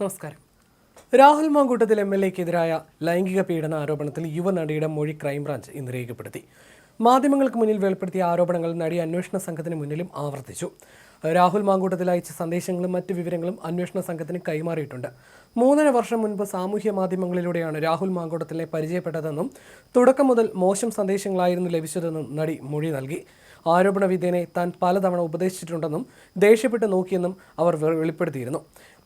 നമസ്കാരം. Rahul Mamkootathil M L എക്കെതിരായ ലൈംഗിക പീഡന ആരോപണത്തിൽ യുവനടിയുടെ മൊഴി ക്രൈംബ്രാഞ്ച് ഇന്ന് രേഖപ്പെടുത്തി. മാധ്യമങ്ങൾക്ക് മുന്നിൽ വെളിപ്പെടുത്തിയ ആരോപണങ്ങൾ നടി അന്വേഷണ സംഘത്തിന് മുന്നിലും ആവർത്തിച്ചു. രാഹുൽ മാങ്കൂട്ടത്തിൽ അയച്ച സന്ദേശങ്ങളും മറ്റ് വിവരങ്ങളും അന്വേഷണ സംഘത്തിന് കൈമാറിയിട്ടുണ്ട്. മൂന്നര വർഷം മുൻപ് സാമൂഹ്യ മാധ്യമങ്ങളിലൂടെയാണ് രാഹുൽ മാങ്കൂട്ടത്തിലെ പരിചയപ്പെട്ടതെന്നും തുടക്കം മുതൽ മോശം സന്ദേശങ്ങളായിരുന്നു ലഭിച്ചതെന്നും നടി മൊഴി നൽകി. ആരോപണ വിധേനെ താൻ പലതവണ ഉപദേശിച്ചിട്ടുണ്ടെന്നും ദേഷ്യപ്പെട്ട് നോക്കിയെന്നും അവർ വെളിപ്പെടുത്തിയിരുന്നു.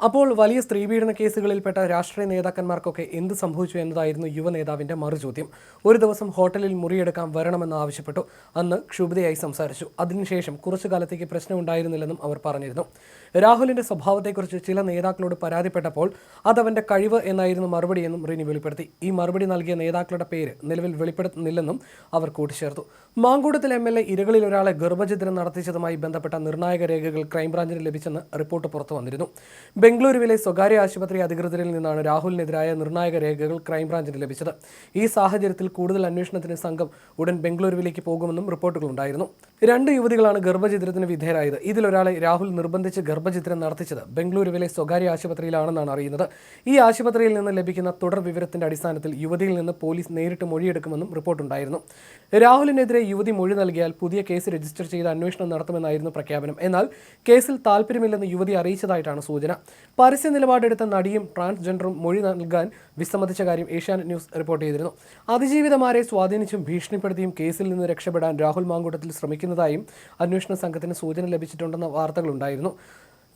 അപ്പോൾ വലിയ സ്ത്രീപീഡന കേസുകളിൽപ്പെട്ട രാഷ്ട്രീയ നേതാക്കന്മാർക്കൊക്കെ എന്ത് സംഭവിച്ചു എന്നതായിരുന്നു യുവ നേതാവിന്റെ മറുചോദ്യം. ഒരു ദിവസം ഹോട്ടലിൽ മുറിയെടുക്കാൻ വരണമെന്ന് ആവശ്യപ്പെട്ടു. അന്ന് ക്ഷുഭിതയായി സംസാരിച്ചു. അതിനുശേഷം കുറച്ചു കാലത്തേക്ക് പ്രശ്നമുണ്ടായിരുന്നില്ലെന്നും അവർ പറഞ്ഞിരുന്നു. രാഹുലിന്റെ സ്വഭാവത്തെക്കുറിച്ച് ചില നേതാക്കളോട് പരാതിപ്പെട്ടപ്പോൾ അതവന്റെ കഴിവ് എന്നായിരുന്നു മറുപടിയെന്നും റിനി വെളിപ്പെടുത്തി. ഈ മറുപടി നൽകിയ നേതാക്കളുടെ പേര് നിലവിൽ വെളിപ്പെടുത്തുന്നില്ലെന്നും അവർ കൂട്ടിച്ചേർത്തു. മാങ്കൂടത്തിൽ എം എൽ എ ഇരകളിൽ ഒരാളെ ഗർഭഛിദ്രം നടത്തിച്ചതുമായി ബന്ധപ്പെട്ട നിർണായക രേഖകൾ ക്രൈംബ്രാഞ്ചിന് ലഭിച്ചെന്ന് റിപ്പോർട്ട് പുറത്തു വന്നിരുന്നു. ബംഗളൂരുവിലെ സ്വകാര്യ ആശുപത്രി അധികൃതരിൽ നിന്നാണ് രാഹുലിനെതിരായ നിർണായക രേഖകൾ ക്രൈംബ്രാഞ്ചിന് ലഭിച്ചത്. ഈ സാഹചര്യത്തിൽ കൂടുതൽ അന്വേഷണത്തിന് സംഘം ഉടൻ ബംഗളൂരുവിലേക്ക് പോകുമെന്നും റിപ്പോർട്ടുകളുണ്ടായിരുന്നു. രണ്ട് യുവതികളാണ് ഗർഭചിത്രത്തിന് വിധേയരായത്. ഇതിലൊരാളെ രാഹുൽ നിർബന്ധിച്ച് ഗർഭചിത്രം നടത്തിച്ചത് ബംഗളൂരുവിലെ സ്വകാര്യ ആശുപത്രിയിലാണെന്നാണ് അറിയുന്നത്. ഈ ആശുപത്രിയിൽ നിന്ന് ലഭിക്കുന്ന തുടർ വിവരത്തിന്റെ അടിസ്ഥാനത്തിൽ യുവതിയിൽ നിന്ന് പോലീസ് നേരിട്ട് മൊഴിയെടുക്കുമെന്നും റിപ്പോർട്ടുണ്ടായിരുന്നു. രാഹുലിനെതിരെ യുവതി മൊഴി നൽകിയാൽ പുതിയ കേസ് രജിസ്റ്റർ ചെയ്ത് അന്വേഷണം നടത്തുമെന്നായിരുന്നു പ്രഖ്യാപനം. എന്നാൽ കേസിൽ താല്പര്യമില്ലെന്ന് യുവതി അറിയിച്ചതായിട്ടാണ് സൂചന. പരസ്യ നിലപാടെടുത്ത നടിയും ട്രാൻസ്ജെൻഡറും മൊഴി നൽകാൻ വിസമ്മതിച്ച കാര്യം ഏഷ്യാനെറ്റ് ന്യൂസ് റിപ്പോർട്ട് ചെയ്തിരുന്നു. അതിജീവിതമാരെ സ്വാധീനിച്ചും ഭീഷണിപ്പെടുത്തിയും കേസിൽ നിന്ന് രക്ഷപ്പെടാൻ രാഹുൽ മാങ്കൂട്ടത്തിൽ ശ്രമിക്കുന്നതായും അന്വേഷണ സംഘത്തിന് സൂചന ലഭിച്ചിട്ടുണ്ടെന്ന വാർത്തകളുണ്ടായിരുന്നു.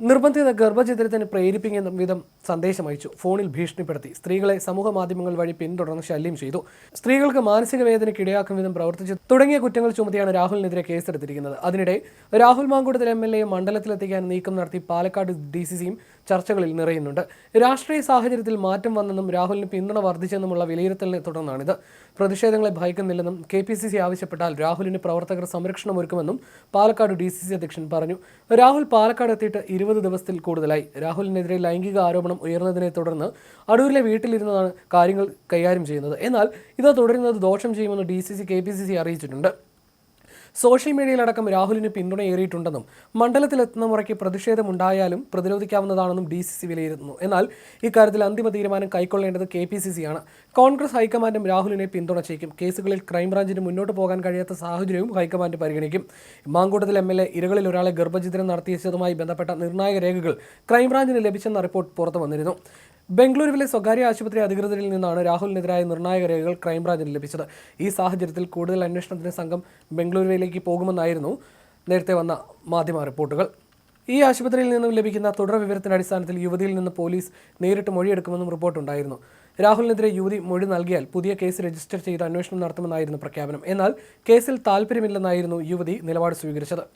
നിർബന്ധിത ഗർഭഛിദ്രത്തിന് പ്രേരിപ്പിക്കുന്ന വിധം സന്ദേശം അയച്ചു. ഫോണിൽ ഭീഷണിപ്പെടുത്തി. സ്ത്രീകളെ സമൂഹ മാധ്യമങ്ങൾ വഴി പിന്തുടർന്ന് ശല്യം ചെയ്തു. സ്ത്രീകൾക്ക് മാനസിക വേദനയ്ക്ക് ഇടയാക്കും വിധം പ്രവർത്തിച്ചു തുടങ്ങിയ കുറ്റങ്ങൾ ചുമത്തിയാണ് രാഹുലിനെതിരെ കേസെടുത്തിരിക്കുന്നത്. അതിനിടെ Rahul Mankoottathil M L A മണ്ഡലത്തിലെത്തിക്കാൻ നീക്കം നടത്തി പാലക്കാട് ഡി സി സിയും ചർച്ചകളിൽ നിറയുന്നുണ്ട്. രാഷ്ട്രീയ സാഹചര്യത്തിൽ മാറ്റം വന്നെന്നും രാഹുലിന് പിന്തുണ വർദ്ധിച്ചെന്നുമുള്ള വിലയിരുത്തലിനെ തുടർന്നാണിത്. പ്രതിഷേധങ്ങളെ ഭയക്കുന്നില്ലെന്നും കെ പി സി സി ആവശ്യപ്പെട്ടാൽ രാഹുലിന് പ്രവർത്തകർ സംരക്ഷണം ഒരുക്കുമെന്നും പാലക്കാട് ഡി സി സി അധ്യക്ഷൻ പറഞ്ഞു. രാഹുൽ പാലക്കാട് എത്തിയിട്ട് ഇരുപത് ദിവസത്തിൽ കൂടുതലായി. രാഹുലിനെതിരെ ലൈംഗിക ആരോപണം ഉയർന്നതിനെ തുടർന്ന് അടൂരിലെ വീട്ടിലിരുന്നതാണ് കാര്യങ്ങൾ കൈകാര്യം ചെയ്യുന്നത്. എന്നാൽ ഇത് തുടരുന്നത് ദോഷം ചെയ്യുമെന്ന് D C C K P C C അറിയിച്ചിട്ടുണ്ട്. സോഷ്യൽ മീഡിയയിലടക്കം രാഹുലിന് പിന്തുണയേറിയിട്ടുണ്ടെന്നും മണ്ഡലത്തിലെത്തുന്ന മുറയ്ക്ക് പ്രതിഷേധമുണ്ടായാലും പ്രതിരോധിക്കാവുന്നതാണെന്നും ഡി സി സി വിലയിരുത്തുന്നു. എന്നാൽ ഇക്കാര്യത്തിൽ അന്തിമ തീരുമാനം കൈക്കൊള്ളേണ്ടത് കെ പി സി സി ആണ്. കോൺഗ്രസ് ഹൈക്കമാൻഡും രാഹുലിനെ പിന്തുണച്ചേക്കും. കേസുകളിൽ ക്രൈംബ്രാഞ്ചിന് മുന്നോട്ട് പോകാൻ കഴിയാത്ത സാഹചര്യവും ഹൈക്കമാൻഡ് പരിഗണിക്കും. മാങ്കൂട്ടത്തിൽ എം എൽ എ ഇരകളിൽ ഒരാളെ ഗർഭചിത്രം നടത്തിയതുമായി ബന്ധപ്പെട്ട നിർണായക രേഖകൾ ക്രൈംബ്രാഞ്ചിന് ലഭിച്ചെന്ന റിപ്പോർട്ട് പുറത്തു വന്നിരുന്നു. ബംഗളൂരുവിലെ സ്വകാര്യ ആശുപത്രി അധികൃതരിൽ നിന്നാണ് രാഹുലിനെതിരായ നിർണായക രേഖകൾ ക്രൈംബ്രാഞ്ചിന് ലഭിച്ചത്. ഈ സാഹചര്യത്തിൽ കൂടുതൽ അന്വേഷണത്തിന് സംഘം ബംഗളൂരുവിലേക്ക് പോകുമെന്നായിരുന്നു നേരത്തെ വന്ന മാധ്യമ റിപ്പോർട്ടുകൾ. ഈ ആശുപത്രിയിൽ നിന്നും ലഭിക്കുന്ന തുടർ വിവരത്തിന്റെ അടിസ്ഥാനത്തിൽ യുവതിയിൽ നിന്ന് പോലീസ് നേരിട്ട് മൊഴിയെടുക്കുമെന്നും റിപ്പോർട്ടുണ്ടായിരുന്നു. രാഹുലിനെതിരെ യുവതി മൊഴി നൽകിയാൽ പുതിയ കേസ് രജിസ്റ്റർ ചെയ്ത് അന്വേഷണം നടത്തുമെന്നായിരുന്നു പ്രഖ്യാപനം. എന്നാൽ കേസിൽ താൽപ്പര്യമില്ലെന്നായിരുന്നു യുവതി നിലപാട് സ്വീകരിച്ചത്.